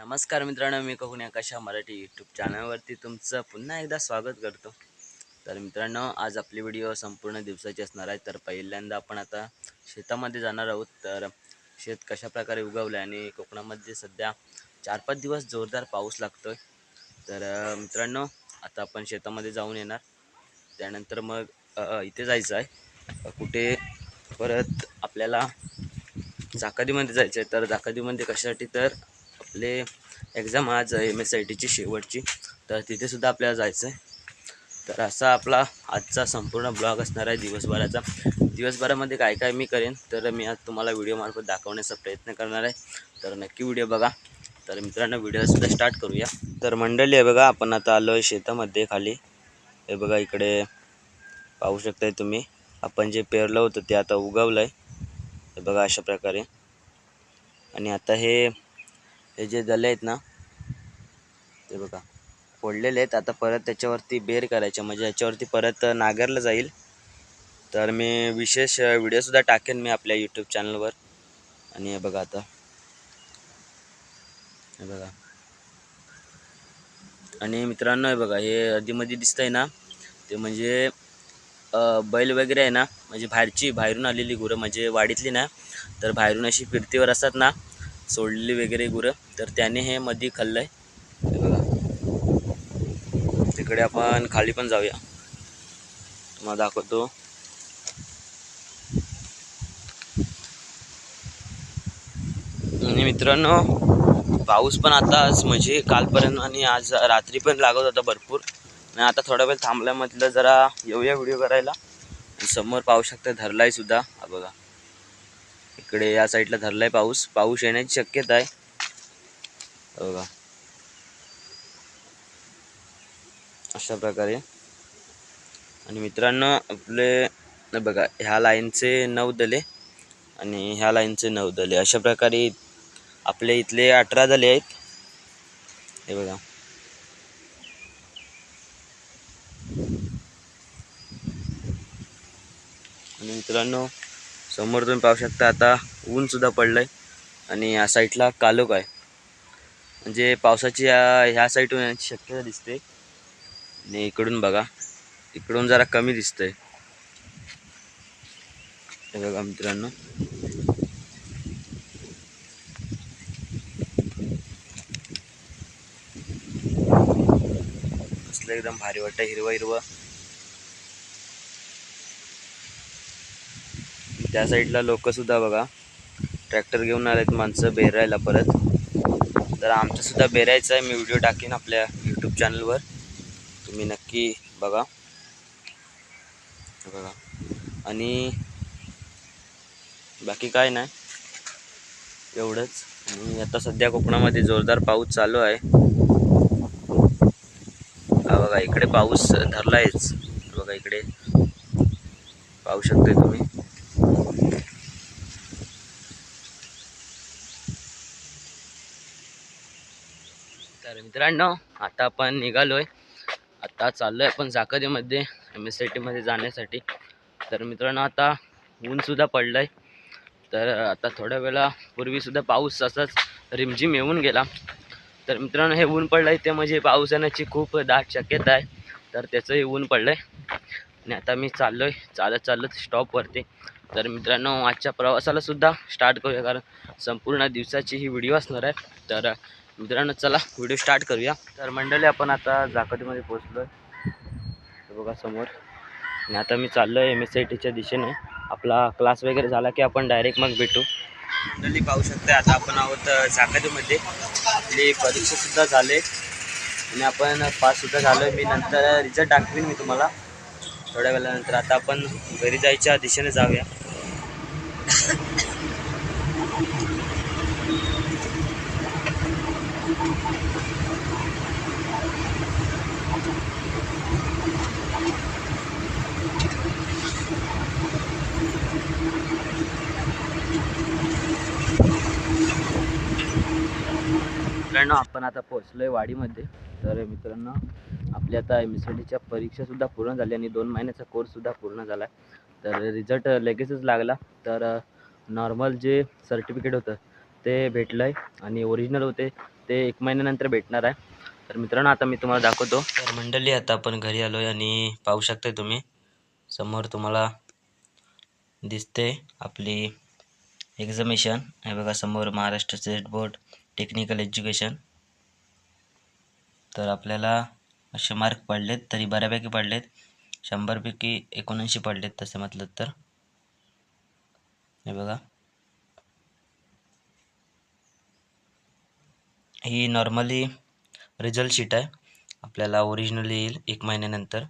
नमस्कार मित्रांनो मी कोकणी आकाशा मराठी यूट्यूब चॅनलवरती तुमचं पुन्हा एकदा स्वागत करतो. तर मित्रांनो आज आपली व्हिडिओ संपूर्ण दिवसाची असणार आहे. तर पहिल्यांदा आपण आता शेतामध्ये जाणार आहोत. तर शेत कशा प्रकारे उगवलं आहे आणि कोकणामध्ये सध्या चार पाच दिवस जोरदार पाऊस लागतोय. तर मित्रांनो आता आपण शेतामध्ये जाऊन येणार. त्यानंतर मग इथे जायचं आहे. कुठे परत आपल्याला जाकादीमध्ये जायचं आहे. तर जाकादीमध्ये कशासाठी? तर आपले एक्झाम आज एम एस आय टीची शेवटची. तर तिथेसुद्धा आपल्याला जायचं आहे तर असा आपला आजचा संपूर्ण ब्लॉग असणार आहे दिवसभराचा. दिवसभरामध्ये काय काय मी करेन तर मी आज तुम्हाला व्हिडिओमार्फत दाखवण्याचा प्रयत्न करणार आहे. तर नक्की व्हिडिओ बघा. तर मित्रांनो व्हिडिओसुद्धा स्टार्ट करूया. तर मंडळी आहे बघा आपण आता आलो आहे शेतामध्ये खाली. हे बघा इकडे पाहू शकताय तुम्ही. आपण जे पेरलं होतं ते आता उगवलं आहे हे बघा अशा प्रकारे. आणि आता हे हे जे दले आहेत ना ते बघा. फोडलेले आहेत. आता परत त्याच्यावरती बेर करायचे. म्हणजे याच्यावरती परत नागरलं जाईल. तर मी विशेष व्हिडिओसुद्धा टाकेन मी आपल्या यूट्यूब चॅनलवर आणि हे बघा आता. हे बघा. आणि मित्रांनो हे बघा हे आधीमध्ये दिसतंय ना ते म्हणजे बैल वगैरे आहे ना म्हणजे बाहेरची बाहेरून आलेली गुरं म्हणजे वाडीतली ना तर बाहेरून अशी फिरतीवर असतात ना सोडली वगैरे गुरं तर त्याने हे मधी खाल्लं आहे बघा. तिकडे आपण खाली पण जाऊया. तुम्हाला दाखवतो. आणि मित्रांनो पाऊस पण आता आज म्हणजे कालपर्यंत आणि आज रात्री पण लागत होता भरपूर. आणि आता थोडा वेळ थांबला म्हटलं जरा येऊया व्हिडिओ करायला. समोर पाहू शकता धरलाय सुद्धा. बघा. इकडे या साईडला धरलाय पाऊस. पाऊस येण्याची शक्यता आहे. बघा. अशा प्रकारे. आणि मित्रांनो आपले बघा ह्या लाईनचे नऊ दले आणि ह्या लाईनचे नऊ दले. अशा प्रकारे आपले इथले अठरा दले आहेत. हे बघा. आणि मित्रांनो समोर तुम्ही पाहू शकता आता ऊन सुद्धा आहे आणि या साईडला कालोख आहे. म्हणजे पावसाची या ह्या साईडून येण्याची शक्यता दिसते. आणि इकडून बघा इकडून जरा कमी दिसतं आहे बघा मित्रांनो. कसलं एकदम भारी वाटतं हिरवं हिरवं. त्या साईडला लोकंसुद्धा बघा. ट्रॅक्टर घेऊन आलेत माणसं बेरायला परत. तर आमचंसुद्धा बेरायचं आहे. मी व्हिडिओ टाकेन आपल्या यूट्यूब चॅनलवर तुम्ही नक्की बघा. बघा. आणि बाकी काय नाही. एवढंच. आणि आता सध्या कोकणामध्ये जोरदार पाऊस चालू आहे. हा बघा इकडे पाऊस धरलायच. बघा इकडे. पाहू शकते तुम्ही तर मित्रांनो आता आपण निघालोय. आता चाललोय आपण जाकदीमध्ये एम एस सी टीमध्ये जाण्यासाठी. तर मित्रांनो आता ऊनसुद्धा पडलंय. तर आता थोड्या वेळापूर्वी सुद्धा पाऊस असाच रिमझिम येऊन गेला. तर मित्रांनो हे ऊन पडलंय ते म्हणजे पाऊस येण्याची खूप दाट शक्यता आहे. तर त्याचंही ऊन पडलंय. आणि आता मी चाललोय चालत चालत स्टॉपवरती तर मित्रांनो आजच्या प्रवासाला सुद्धा स्टार्ट करूया कारण संपूर्ण दिवसाची ही व्हिडिओ असणार आहे. तर मित्रांनो चला व्हिडिओ स्टार्ट करूया. तर मंडळी आपण आता जाकतीमध्ये पोहोचलो आहे बघा समोर. आणि आता मी चाललो आहे एम एस आय टीच्या दिशेने. आपला क्लास वगैरे झाला की आपण डायरेक्ट मग भेटू. मंडळी पाहू शकता आता आपण आहोत जाकतीमध्ये आपली परीक्षासुद्धा झाले. आणि आपण पाससुद्धा झालो आहे मी नंतर रिझल्ट दाखवीन मी तुम्हाला. थोड्या वेळानंतर आता आपण घरी जायच्या दिशेने जाऊया. मित्रांनो आपण आता पोहोचलो आहे वाडीमध्ये. तर मित्रांनो आपली आता एम एस टीच्या परीक्षासुद्धा पूर्ण झाली आणि दोन महिन्याचा कोर्ससुद्धा पूर्ण झाला आहे तर रिझल्ट लगेचच लागला. तर नॉर्मल जे सर्टिफिकेट होतं ते भेटलं आहे आणि ओरिजिनल होते ते एक महिन्यानंतर भेटणार आहे. तर मित्रांनो आता मी तुम्हाला दाखवतो. तर मंडळी आता आपण घरी आलो आहे आणि पाहू शकता तुम्ही समोर तुम्हाला दिसते आपली एक्झामिशन हे बघा समोर Maharashtra state board technical education तर आपल्याला असे मार्क पडलेत तरी बऱ्यापैकी पडलेत. शंभरपैकी एकोणऐंशी पडलेत तसे म्हटलं तर. हे बघा. ही नॉर्मली रिझल्ट शीट आहे. आपल्याला ओरिजिनली येईल एक महिन्यानंतर.